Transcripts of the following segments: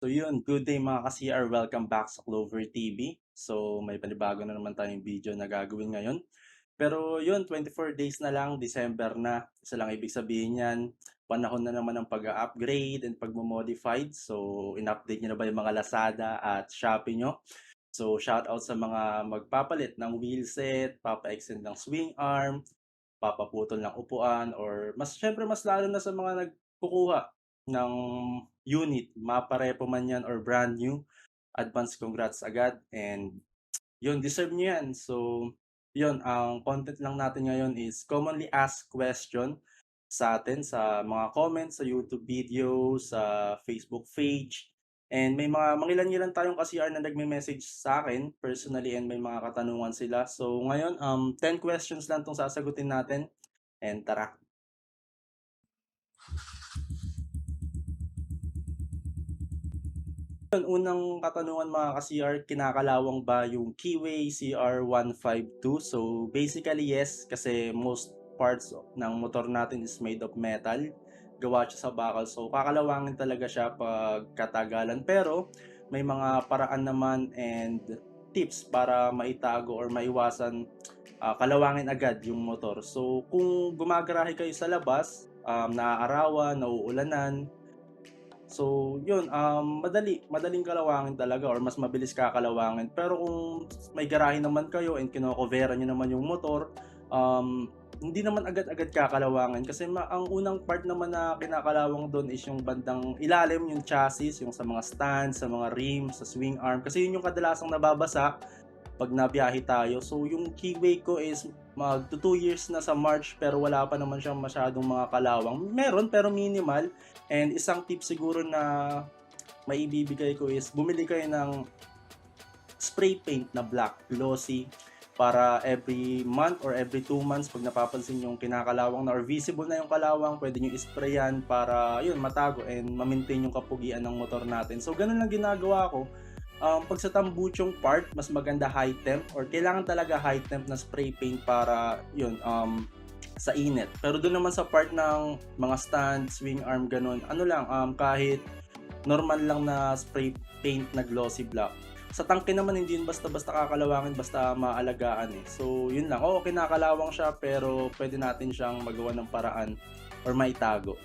So yun, good day mga ka-CR, welcome back sa Clover TV. So may panibago na naman tayong video na gagawin ngayon. Pero yun, 24 days na lang, December na. Isa lang ibig sabihin yan, panahon na naman ng pag-upgrade and pag-modified. So in-update nyo na ba yung mga Lazada at Shopee nyo? So shout out sa mga magpapalit ng wheelset, papa-extend ng swing arm, papaputol ng upuan, or mas syempre mas lalo na sa mga nagkukuha ng unit, maparepo man yan or brand new, advance congrats agad and yun, deserve nyo yan. So, yun, ang content lang natin ngayon is commonly asked question sa atin sa mga comments sa YouTube video, sa Facebook page. And may mga mangilan-ngilan tayong ka-CR na nagme-message sa akin personally and may mga katanungan sila. So ngayon, um, 10 questions lang tong sasagutin natin. And tara, Yun, unang katanungan mga ka-CR, kinakalawang ba yung Keyway CR152? So basically yes, kasi most parts ng motor natin is made of metal. Gawa siya sa bakal. So kakalawangin talaga siya pag katagalan. Pero may mga paraan naman and tips para maitago or maiwasan ah, kalawangin agad yung motor. So kung gumagarahe kayo sa labas, um, naaarawan, nauulanan, So, yun, um, madali, madaling kalawangin talaga or mas mabilis kakalawangin. Pero kung may garahe naman kayo and kinocoveran nyo naman yung motor, um, hindi naman agad-agad kakalawangin kasi ma- ang unang part naman na kinakalawang doon is yung bandang ilalim, yung chassis, yung sa mga stand, sa mga rim, sa swing arm. Kasi yun yung kadalasang nababasa pag nabiyahe tayo. So, yung keyway ko is mag 2 years na sa March pero wala pa naman siyang masyadong mga kalawang. Meron pero minimal. And isang tip siguro na maibibigay ko is bumili kayo ng spray paint na black glossy para every month or every 2 months pag napapansin yung kinakalawang na or visible na yung kalawang, pwede nyo isprayan para yun matago and ma-maintain yung kapugian ng motor natin. So ganun lang ginagawa ko. Um, pag sa tambuchong part, mas maganda high temp or kailangan talaga high temp na spray paint para yun um, sa init. Pero doon naman sa part ng mga stand, swing arm, ganun, ano lang, um, kahit normal lang na spray paint na glossy black. Sa tangke naman, hindi yun basta-basta kakalawangin, basta maalagaan eh. So, yun lang. Oo, kinakalawang siya, pero pwede natin siyang magawa ng paraan or maitago.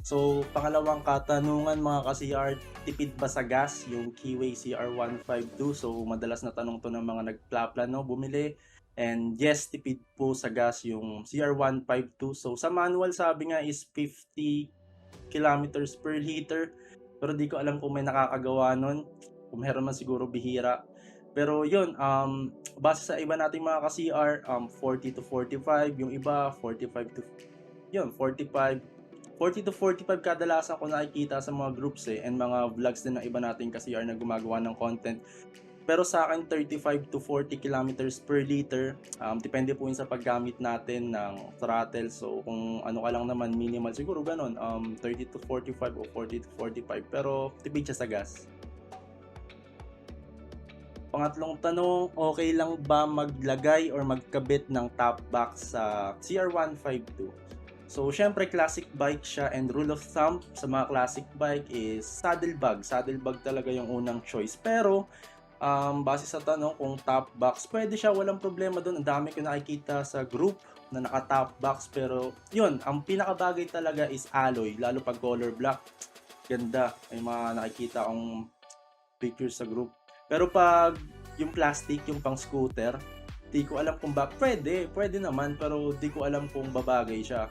So, pangalawang katanungan mga ka-CR, tipid ba sa gas yung Keyway CR152? So, madalas na tanong to ng mga nagplaplano bumili. And yes, tipid po sa gas yung CR152. So, sa manual sabi nga is 50 kilometers per liter. Pero di ko alam kung may nakakagawa nun. Kung meron man siguro bihira. Pero yun, um, base sa iba nating mga ka-CR, um, 40 to 45. Yung iba, 45 to... Yun, 45 40 to 45 kadalasan ko nakikita sa mga groups eh and mga vlogs din ng iba nating ka-CR na gumagawa ng content. Pero sa akin 35 to 40 kilometers per liter. Um, depende po yun sa paggamit natin ng throttle. So kung ano ka lang naman minimal siguro ganun um, 30 to 45 o 40 to 45 pero tipid siya sa gas. Pangatlong tanong, okay lang ba maglagay or magkabit ng top box sa CR152? So, syempre, classic bike siya and rule of thumb sa mga classic bike is saddlebag. Saddlebag talaga yung unang choice. Pero, um, base sa tanong kung top box, pwede siya, walang problema doon. Ang dami ko nakikita sa group na naka-top box. Pero, yun, ang pinakabagay talaga is alloy, lalo pag color black. Ganda. May mga nakikita akong pictures sa group. Pero pag yung plastic, yung pang scooter, di ko alam kung ba, pwede, pwede naman, pero di ko alam kung babagay siya.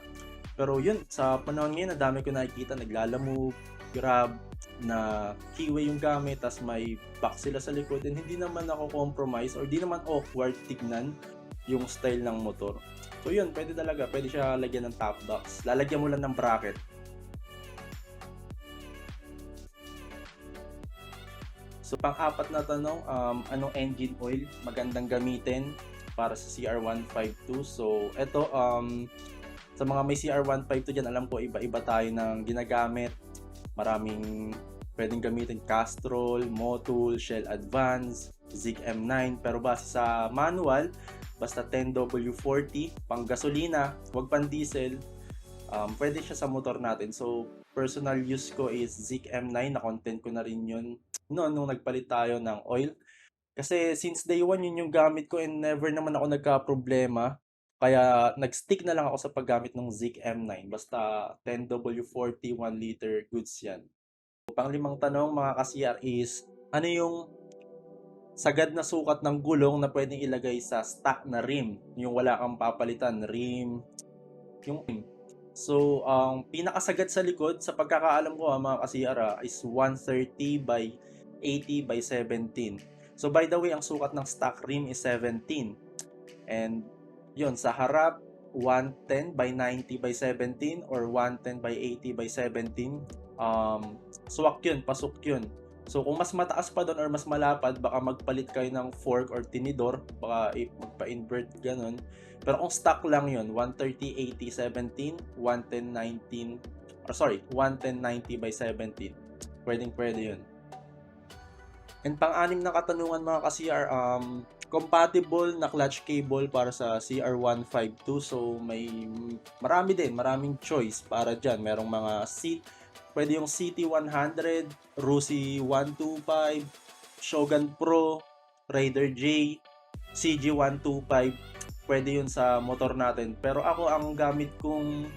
Pero yun, sa panahon ngayon, ang dami ko nakikita, naglalamove, grab, na keyway yung gamit, tas may box sila sa likod, and hindi naman ako compromise, or di naman awkward tignan yung style ng motor. So yun, pwede talaga, pwede siya lagyan ng top box. Lalagyan mo lang ng bracket. So pang-apat na tanong, um, anong engine oil magandang gamitin para sa CR152? So eto, um, sa mga may CR152 dyan, alam ko iba-iba tayo ng ginagamit. Maraming pwedeng gamitin Castrol, Motul, Shell Advance, Zig M9. Pero base sa manual, basta 10W40, pang gasolina, wag pang diesel, um, pwede siya sa motor natin. So, personal use ko is Zik M9, na content ko na rin yun noon nung nagpalit tayo ng oil. Kasi since day one yun yung gamit ko and never naman ako nagka-problema. Kaya nag-stick na lang ako sa paggamit ng Zik M9. Basta 10W40 1 liter goods yan. Panglimang tanong mga ka-CR is, ano yung sagad na sukat ng gulong na pwedeng ilagay sa stock na rim? Yung wala kang papalitan, rim, yung rim. So, ang pinakasagad sa likod, sa pagkakaalam ko ha, mga ka-CR ah, is 130 by 80 by 17. So, by the way, ang sukat ng stock rim is 17. And, yun, sa harap, 110 by 90 by 17 or 110 by 80 by 17. Um, swak yun, pasok yun. So, kung mas mataas pa doon or mas malapad, baka magpalit kayo ng fork or tinidor. Baka magpa-invert, ganun. Pero kung stock lang yun, 130, 80, 17, 110, 19, or sorry, 110, 90 by 17. Pwedeng pwede yun. And pang-anim na katanungan mga ka-CR, um, compatible na clutch cable para sa CR152. So, may marami din, maraming choice para dyan. Merong mga seat, pwede yung CT100, Rusi 125, Shogun Pro, Raider J, CG125. Pwede yun sa motor natin. Pero ako, ang gamit kong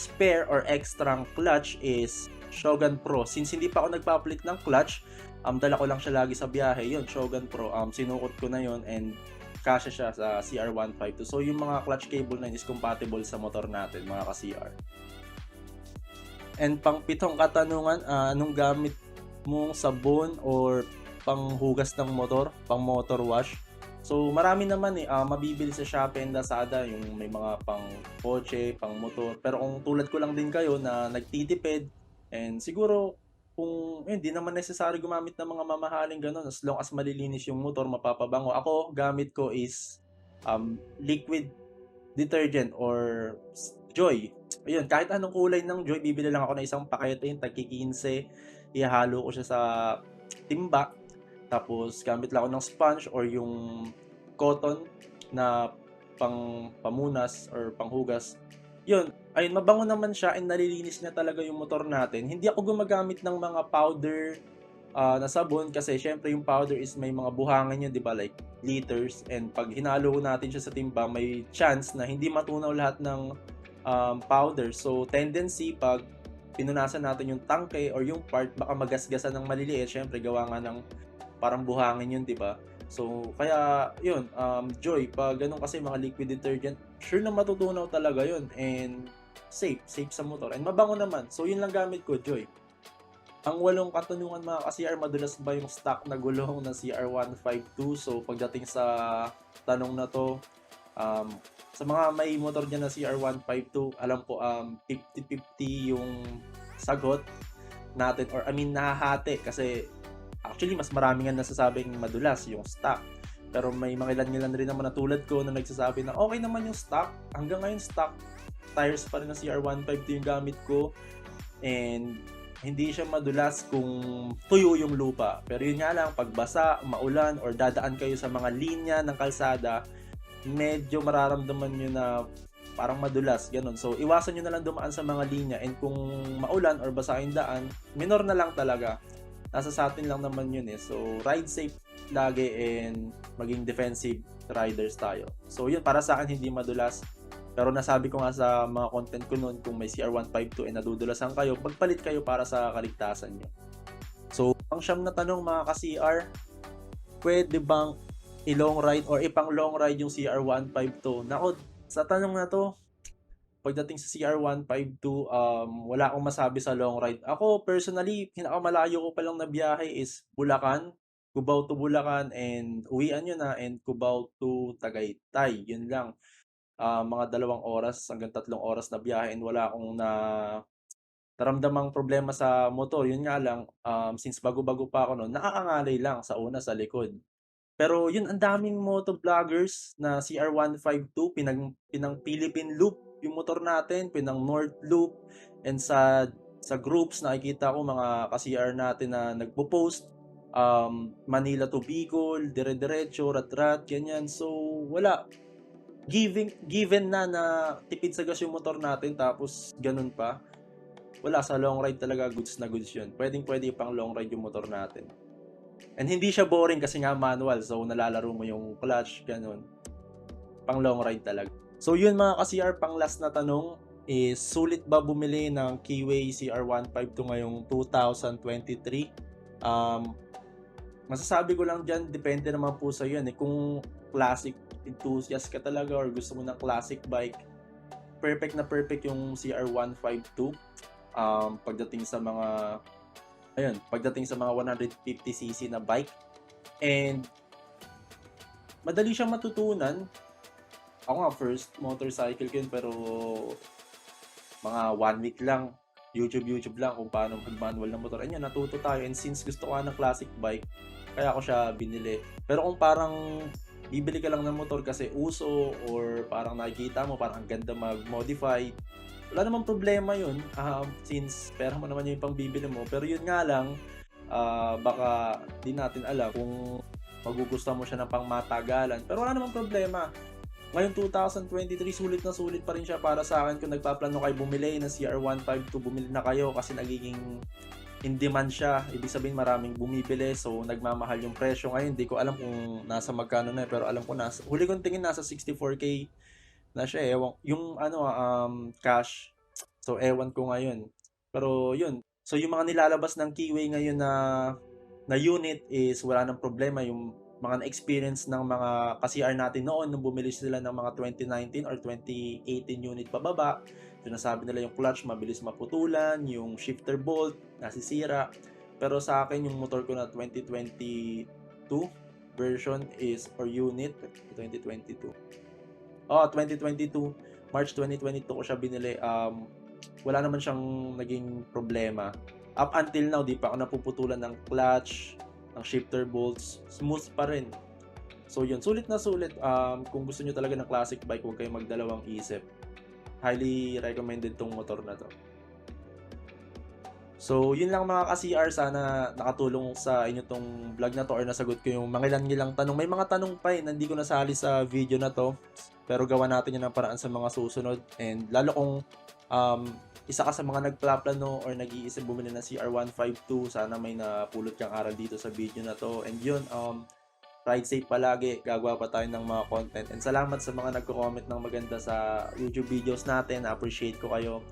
spare or extra clutch is Shogun Pro. Since hindi pa ako nagpapalit ng clutch, um, dala ko lang siya lagi sa biyahe. Yun, Shogun Pro. Um, sinukot ko na yun and kasya siya sa CR152. So, yung mga clutch cable na yun is compatible sa motor natin, mga ka-CR. And pang pitong katanungan, ah, anong gamit mong sabon or panghugas ng motor, pang motor wash? So, marami naman eh, ah, mabibili sa Shopee and Lazada yung may mga pang kotse, pang motor. Pero kung tulad ko lang din kayo na nagtitipid and siguro kung eh, hindi naman necessary gumamit ng mga mamahaling ganun as long as malilinis yung motor, mapapabango. Ako, gamit ko is um, liquid detergent or Joy. Ayun, kahit anong kulay ng Joy, bibili lang ako ng isang pakete, yung tagki 15. Ihalo ko siya sa timba. Tapos, gamit lang ako ng sponge or yung cotton na pang pamunas or panghugas. Yun, ayun, mabango naman siya and nalilinis niya talaga yung motor natin. Hindi ako gumagamit ng mga powder ah, na sabon kasi syempre yung powder is may mga buhangan yun, di ba? Like liters. And pag hinalo natin siya sa timba, may chance na hindi matunaw lahat ng um, powder. So, tendency pag pinunasan natin yung tangke or yung part, baka magasgasan ng maliliit. Syempre, gawa nga ng parang buhangin yun, di ba? So, kaya, yun, um, Joy, pag ganun kasi mga liquid detergent, sure na matutunaw talaga yun. And safe, safe sa motor. And mabango naman. So, yun lang gamit ko, Joy. Ang walong katanungan mga ka-CR, madulas ba yung stock na gulong ng CR152? So, pagdating sa tanong na to, um, sa mga may motor dyan na CR152, alam ko um, 50-50 yung sagot natin or I mean nahahati kasi actually mas marami nga nasasabing madulas yung stock. Pero may mga ilan-ilan rin naman na tulad ko na nagsasabi na okay naman yung stock. Hanggang ngayon stock tires pa rin na CR152 yung gamit ko and hindi siya madulas kung tuyo yung lupa. Pero yun nga lang, pag basa, maulan, or dadaan kayo sa mga linya ng kalsada, medyo mararamdaman nyo na parang madulas, ganun. So, iwasan nyo na lang dumaan sa mga linya and kung maulan or basa yung daan, minor na lang talaga. Nasa sa atin lang naman yun eh. So, ride safe lagi and maging defensive riders tayo. So, yun, para sa akin, hindi madulas. Pero nasabi ko nga sa mga content ko noon, kung may CR152 and nadudulasan kayo, magpalit kayo para sa kaligtasan nyo. So, ang siyam na tanong mga ka-CR, pwede bang i-long ride or ipang long ride yung CR152? Nako, sa tanong na to, pagdating sa CR152, um, wala akong masabi sa long ride. Ako, personally, pinakamalayo ko palang na biyahe is Bulacan, Cubao to Bulacan, and uwian nyo na, and Cubao to Tagaytay. Yun lang. Ah, mga dalawang oras hanggang tatlong oras na biyahe and wala akong na naramdamang problema sa motor. Yun nga lang, um, since bago-bago pa ako noon, nakakangalay lang sa una sa likod. Pero yun, ang daming motovloggers na CR152, pinang, pinang Philippine Loop yung motor natin, pinang North Loop, and sa sa groups nakikita ko mga ka-CR natin na nagpo-post um, Manila to Bicol, dire-diretso, rat-rat, ganyan. So, wala. Giving, given na na tipid sa gas yung motor natin, tapos ganun pa. wala sa long ride talaga goods na goods yun. Pwedeng pwede pang long ride yung motor natin. And hindi siya boring kasi nga manual. So, nalalaro mo yung clutch, ganun. Pang long ride talaga. So, yun mga ka-CR, pang last na tanong is, sulit ba bumili ng Keyway CR152 ngayong 2023? Um, masasabi ko lang dyan, depende naman po sa yun. Eh. Kung classic enthusiast ka talaga or gusto mo ng classic bike, perfect na perfect yung CR152. Um, pagdating sa mga ayun, pagdating sa mga 150cc na bike. And madali siyang matutunan. Ako nga first motorcycle ko yun pero mga one week lang YouTube YouTube lang kung paano mag-manual ng motor. Ayun, natuto tayo and since gusto ko ng classic bike, kaya ako siya binili. Pero kung parang bibili ka lang ng motor kasi uso or parang nakikita mo parang ang ganda mag-modify, wala namang problema yun um, since pera mo naman yung pangbibili mo. Pero yun nga lang, ah, baka di natin alam kung magugustuhan mo siya ng pangmatagalan. Pero wala namang problema. Ngayon 2023, sulit na sulit pa rin siya para sa akin kung nagpaplano kayo bumili ng CR152, bumili na kayo kasi nagiging in demand siya. Ibig sabihin maraming bumibili so nagmamahal yung presyo. Ngayon hindi ko alam kung nasa magkano na pero alam ko nasa huli kong tingin nasa 64k na siya eh. Yung ano um cash. So ewan ko ngayon. Pero yun. So yung mga nilalabas ng Keyway ngayon na na unit is wala nang problema yung mga na-experience ng mga ka-CR natin noon nung bumili sila ng mga 2019 or 2018 unit pababa. Sinasabi nila yung clutch mabilis maputulan, yung shifter bolt nasisira. Pero sa akin yung motor ko na 2022 version is or unit 2022. Oh, 2022 March 2022 ko siya binili. Um wala naman siyang naging problema. Up until now, di pa ako napuputulan ng clutch, ng shifter bolts, smooth pa rin. So yun, sulit na sulit. Um, kung gusto nyo talaga ng classic bike, huwag kayong magdalawang isip. Highly recommended tong motor na to. So, yun lang mga ka-CR. Sana nakatulong sa inyo tong vlog na to or nasagot ko yung mga ilan-ilang tanong. May mga tanong pa eh, hindi ko nasali sa video na to. Pero gawa natin yun ng paraan sa mga susunod. And lalo kung um, isa ka sa mga nagplaplano or nag-iisip bumili ng CR152, sana may napulot kang aral dito sa video na to. And yun, um, ride safe palagi, gagawa pa tayo ng mga content. And salamat sa mga nagko-comment ng maganda sa YouTube videos natin, appreciate ko kayo.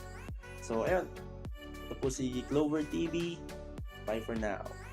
So, ayun, ito po si Clover TV. Bye for now.